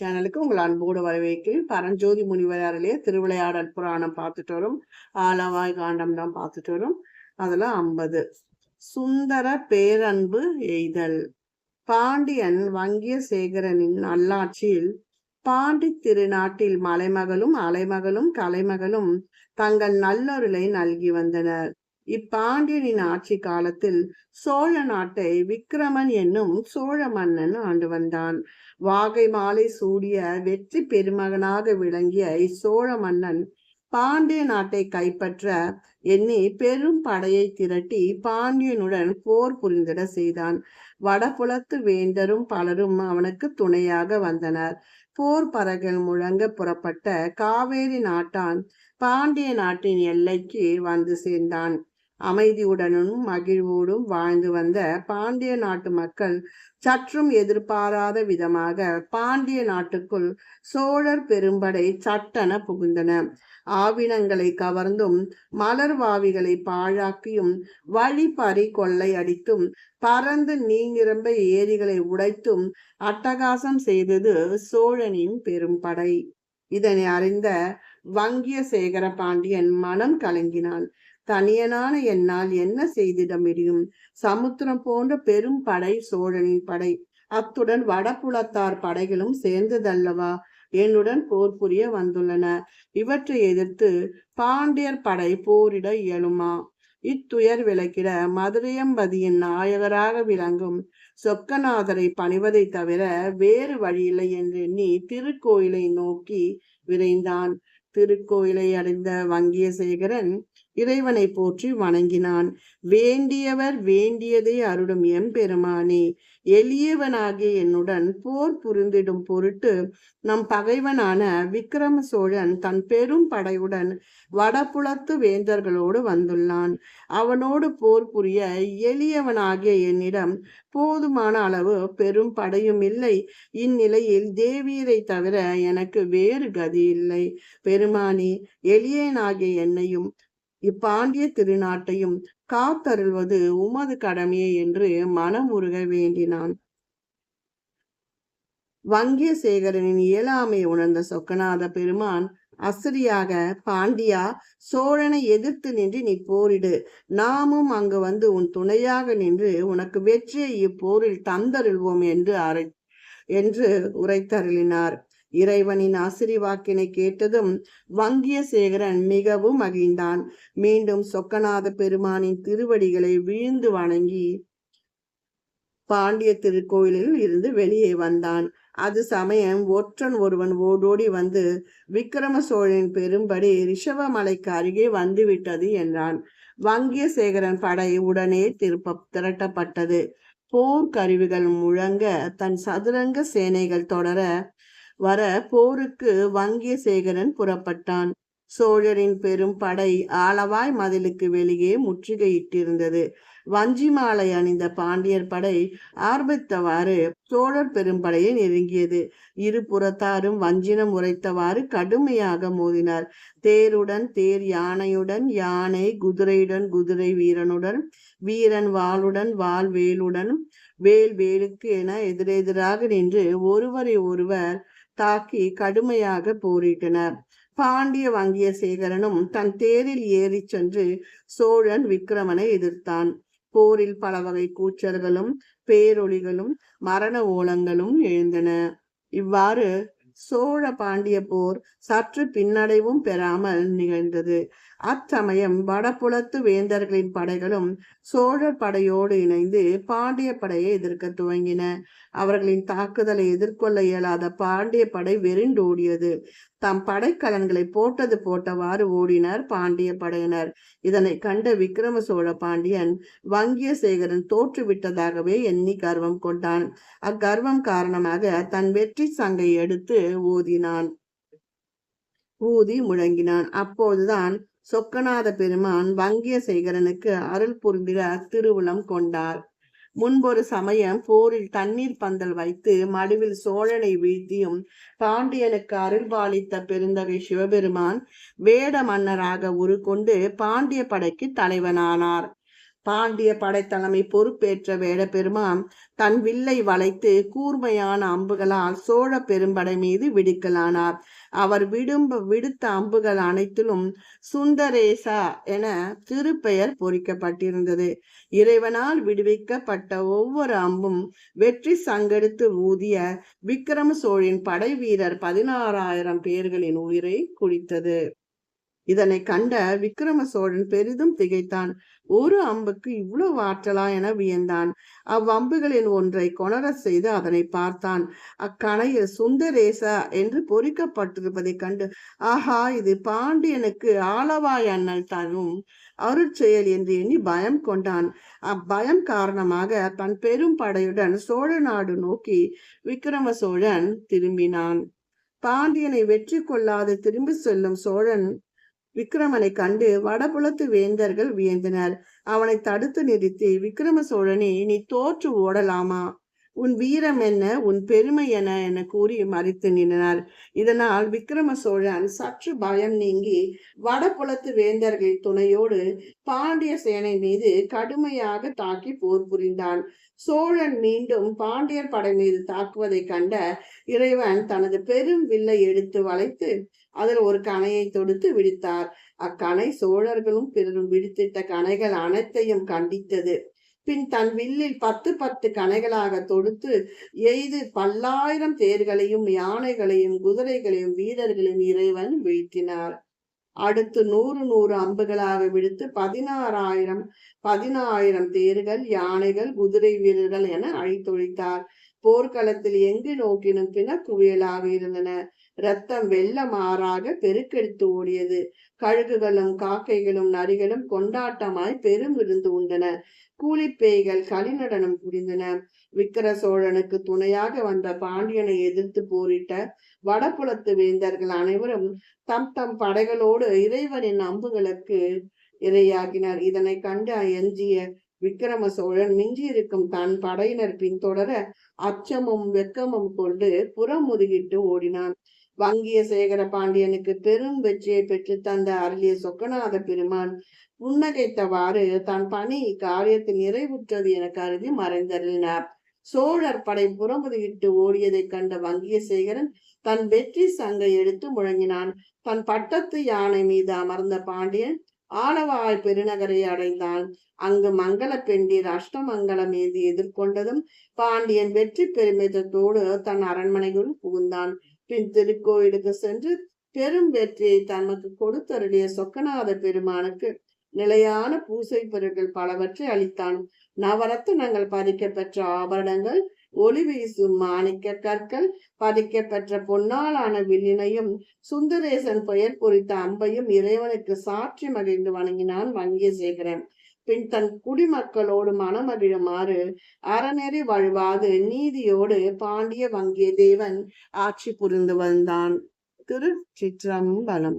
சேனலுக்கு உங்கள் அன்போடு வரவேற்கிறேன். பரஞ்சோதி முனிவர் திருவிளையாடல் புராணம் பார்த்துட்டு வரும். ஆலவாய் காண்டம் தான் பார்த்துட்டு வரும். அதெல்லாம் ஐம்பது. சுந்தர பேரன்பு எய்தல். பாண்டியன் வங்கிய சேகரனின் நல்லாட்சியில் பாண்டி திருநாட்டில் மலைமகளும் அலைமகளும் கலைமகளும் தங்கள் நல்லொருளை நல்கி வந்தனர். இப்பாண்டியனின் ஆட்சி காலத்தில் சோழ நாட்டை விக்கிரமன் என்னும் சோழ மன்னன் ஆண்டு வந்தான். வாகை மாலை சூடிய வெற்றி பெருமகனாக விளங்கிய இச்சோழ மன்னன் பாண்டிய நாட்டை கைப்பற்ற எண்ணி பெரும் படையை திரட்டி பாண்டியனுடன் போர் புரிந்திட செய்தான். வடபுலத்து வேந்தரும் பலரும் அவனுக்கு துணையாக வந்தனர். போர் பறகள் முழங்க புறப்பட்ட காவேரி நாட்டான் பாண்டிய நாட்டின் எல்லைக்கு வந்து சேர்ந்தான். அமைதியுடனும் மகிழ்வோடும் வாழ்ந்து வந்த பாண்டிய நாட்டு மக்கள் சற்றும் எதிர்பாராத விதமாக பாண்டிய நாட்டுக்குள் சோழர் பெரும்படை சட்டென புகுந்தன. ஆவினங்களை கவர்ந்தும் மலர்வாவிகளை பாழாக்கியும் வழிபறி கொள்ளை அடித்தும் பறந்து நீங்கிரம்ப ஏரிகளை உடைத்தும் அட்டகாசம் செய்தது சோழனின் பெரும்படை. இதனை அறிந்த வங்கிய சேகர பாண்டியன் மனம் கலங்கினான் தனியனான என்னால் என்ன செய்திட முடியும்? சமுத்திரம் போன்ற பெரும் படை சோழனின் படை. அத்துடன் வடபுலத்தார் படைகளும் சேர்ந்ததல்லவா? என்னுடன் போர் புரிய வந்துள்ளன. இவற்றை எதிர்த்து பாண்டியர் படை போரிட இயலுமா? இத்துயர் விளக்கிட மதுரையம்பதியின் நாயகராக விளங்கும் சொக்கநாதரை பணிவதை தவிர வேறு வழியில்லை என்று எண்ணி திருக்கோயிலை நோக்கி விரைந்தான். திருக்கோயிலை அடைந்த வங்கியசேகரன் இறைவனை போற்றி வணங்கினான். வேண்டியவர் வேண்டியதை அருளும் எம்பெருமானே எளியவனாகிய என்னுடன் போர் புரிந்திடும் பொருட்டு நம் பகைவனான விக்கிரம சோழன் தன் பெரும் படையுடன் வடபுலத்து வேந்தர்களோடு வந்துள்ளான். அவனோடு போர் புரிய எளியவனாகிய என்னிடம் போதுமான அளவு பெரும் படையும் இல்லை. இந்நிலையில் தேவியரை தவிர எனக்கு வேறு கதி இல்லை. பெருமானி எளியனாகிய என்னையும் இப்பாண்டிய திருநாட்டையும் காத்தருள்வது உமது கடமையே என்று மனமுருக வேண்டினான். வங்கிய சேகரனின் இயலாமை உணர்ந்த சொக்கநாத பெருமான் அசரியாக பாண்டியா சோழனை எதிர்த்து நின்று நீ போரிடு. நாமும் அங்கு வந்து உன் துணையாக நின்று உனக்கு வெற்றியை இப்போரில் தந்தருள்வோம் என்று அரை என்று உரைத்தருளினார். இறைவனின் ஆசிரிவாக்கினை கேட்டதும் வங்கியசேகரன் மிகவும் மகிழ்ந்தான். மீண்டும் சொக்கநாத பெருமானின் திருவடிகளை வீழ்ந்து வணங்கி பாண்டிய திருக்கோயிலில் இருந்து வெளியே வந்தான். அது சமயம் ஒற்றன் ஒருவன் ஓடோடி வந்து விக்கிரம சோழனின் பெரும்படி ரிஷவமலைக்கு அருகே வந்துவிட்டது என்றான். வங்கியசேகரன் படை உடனே திருப்ப திரட்டப்பட்டது. போர் கருவிகள் முழங்க தன் சதுரங்க சேனைகள் தொடர வர போருக்கு வங்கிய சேகரன் புறப்பட்டான். சோழரின் பெரும் படை ஆளவாய் மதிலுக்கு வெளியே முற்றுகையிட்டிருந்தது. வஞ்சி மாலை அணிந்த பாண்டியர் படை ஆர்பித்தவாறு சோழர் பெரும்படையை நெருங்கியது. இரு புறத்தாரும் வஞ்சினம் உரைத்தவாறு கடுமையாக மோதினார். தேருடன் தேர் யானையுடன் யானை குதிரையுடன் குதிரை வீரனுடன் வீரன் வாளுடன் வாள் வேலுடன் வேல் வேலுக்கு என எதிரெதிராக நின்று ஒருவரை ஒருவர் தாக்கி கடுமையாக போரிட்டனர். பாண்டிய வங்கிய சேகரனும் தன் தேரில் ஏறி சென்று சோழன் விக்கிரமனை எதிர்த்தான். போரில் பல வகை கூச்சல்களும் பேரொளிகளும் மரண ஓலங்களும் எழுந்தன. இவ்வாறு சோழ பாண்டிய போர் சற்று பின்னடைவும் பெறாமல் நிகழ்ந்தது. அச்சமயம் வடபுலத்து வேந்தர்களின் படைகளும் சோழர் படையோடு இணைந்து பாண்டிய படையை எதிர்க்க துவங்கின. அவர்களின் தாக்குதலை எதிர்கொள்ள இயலாத பாண்டிய படை வெறிண்டோடியது. தம் படைக்கலன்களை போட்டது போட்டவாறு ஓடினர் பாண்டிய படையினர். இதனை கண்ட விக்ரம சோழ பாண்டியன் வங்கிய சேகரன் தோற்றுவிட்டதாகவே எண்ணி கர்வம் கொண்டான். அக்கர்வம் காரணமாக தன் வெற்றி சங்கை எடுத்து ஊதினான். ஊதி முழங்கினான். அப்போதுதான் சொக்கநாத பெருமான் வங்கிய சேகரனுக்கு அருள் புரிந்திட திருவுளம் கொண்டார். முன்பொரு சமயம் போரில் தண்ணீர் பந்தல் வைத்து மடுவில் சோழனை வீழ்த்தியும் பாண்டியனுக்கு அருள்பாலித்த பெருந்தகை சிவபெருமான் வேட மன்னராக உருக்கொண்டு பாண்டிய படைக்கு தலைவனானார். பாண்டிய படைத்தலைமை பொறுப்பேற்ற வேடபெருமான் தன் வில்லை வளைத்து கூர்மையான அம்புகளால் சோழ பெரும்படை மீது விடுக்கலானார். அவர் விடும்ப விடுத்த அம்புகள் அனைத்திலும் சுந்தரேசா என திருப்பெயர் பொறிக்கப்பட்டிருந்தது. இறைவனால் விடுவிக்கப்பட்ட ஒவ்வொரு அம்பும் வெற்றி சங்கெடுத்து ஊதிய விக்ரம சோழின் படை வீரர் பதினாறாயிரம் பேர்களின் உயிரை குடித்தது. இதனை கண்ட விக்ரம சோழன் பெரிதும் திகைத்தான். ஒரு அம்புக்கு இவ்வளவு ஆற்றலா என வியந்தான். அவ்வம்புகளின் ஒன்றை கொணரச் செய்து அதனை பார்த்தான். அக்கணையில் சுந்தரேசா என்று பொறிக்கப்பட்டிருப்பதைக் கண்டு ஆஹா இது பாண்டியனுக்கு ஆளவாய் அண்ணல் தரும் அருட்செயல் என்று எண்ணி பயம் கொண்டான். அப்பயம் காரணமாக தன் பெரும் படையுடன் சோழ நாடு நோக்கி விக்ரம சோழன் திரும்பினான். பாண்டியனை வெற்றி கொள்ளாது திரும்பி செல்லும் சோழன் விக்ரமனை கண்டு வடபுலத்து வேந்தர்கள் வியந்தனர். அவனை தடுத்து நிறுத்தி விக்ரம சோழனே நீ தோற்று ஓடலாமா? உன் வீரம் என்ன? உன் பெருமை என என கூறி மறித்து நின்றனர் இதனால் விக்ரம சோழன் சற்று பயம் நீங்கி வடபுலத்து வேந்தர்கள் துணையோடு பாண்டிய சேனை மீது கடுமையாக தாக்கி போர் புரிந்தான். சோழன் மீண்டும் பாண்டியர் படை மீது தாக்குவதை கண்ட இறைவன் தனது பெரும் வில்லை எடுத்து வளைத்து அதில் ஒரு கணையை தொடுத்து விடுத்தார். அக்கணை சோழர்களும் பிறரும் விடுத்திட்ட கணைகள் அனைத்தையும் கண்டித்தது. பின் தன் வில்லில் பத்து பத்து கணைகளாக தொடுத்து எய்து பல்லாயிரம் தேர்களையும் யானைகளையும் குதிரைகளையும் வீரர்களையும் இறைவன் வீழ்த்தினார். அடுத்து நூறு நூறு அம்புகளாக விடுத்து பதினாறாயிரம் பதினாயிரம் தேர்கள் யானைகள் குதிரை வீரர்கள் என அழித்தொழித்தார். போர்க்களத்தில் எங்கு நோக்கினும் பின குவியலாக இருந்தன. ரத்தம் வெள்ளமாறாக பெருக்கெடுத்து ஓடியது. கழுகுகளும் காக்கைகளும் நரிகளும் கொண்டாட்டமாய் பெரும் விருந்து உண்டன. கூலிப்பேய்கள் கலிநடனம் புரிந்தன விக்கிர சோழனுக்கு துணையாக வந்த பாண்டியனை எதிர்த்து போரிட்ட வடபுலத்து வேந்தர்கள் அனைவரும் தம் தம் படைகளோடு இறைவனின் அம்புகளுக்கு இரையாகினர். இதனை கண்டு எஞ்சிய விக்கிரம சோழன் மிஞ்சியிருக்கும் தன் படையினர் பின்தொடர அச்சமும் வெக்கமும் கொண்டு புறமுதுகிட்டு ஓடினான். வங்கிய சேகர பாண்டியனுக்கு பெரும் வெற்றியை பெற்று தந்த அருளிய சொக்கநாத பெருமான் புன்னகைத்தவாறு தன் பணி காரியத்தை நிறைவுற்றது என கருதி மறைந்தருளினார். சோழர் படை புறமுதுகிட்டு ஓடியதை கண்ட வங்கிய சேகரன் தன் வெற்றி சங்கை எடுத்து முழங்கினான். தன் பட்டத்து யானை மீது அமர்ந்த பாண்டியன் ஆலவாய் பெருநகரை அடைந்தான் அங்கு மங்கள பெண்டீர் அஷ்டமங்கலம் மீது எதிர்கொண்டதும் பாண்டியன் வெற்றி பெருமிதத்தோடு தன் அரண்மனைக்குள் புகுந்தான். பின் திருக்கோயிலுக்கு சென்று பெரும் வெற்றியை தமக்கு கொடுத்தருடைய சொக்கநாத பெருமானுக்கு நிலையான பூசை பொருட்கள் பலவற்றை அளித்தான். நவரத்தினங்கள் பதிக்க பெற்ற ஆபரணங்கள் ஒளி வீசும் மாணிக்க கற்கள் பதிக்கப்பெற்ற பொன்னாளான பொன்னாலான வில்லினையும் சுந்தரேசன் பெயர் பொறித்த அம்பையும் இறைவனுக்கு சாட்சி மகிழ்ந்து வணங்கினான் வங்கியசேகரன் பின் தன் குடிமக்களோடு மனமகிழுமாறு அறநெறி வழுவாது நீதியோடு பாண்டிய வங்கிய தேவன் ஆட்சி புரிந்து வந்தான். திரு சிற்றம்பலம்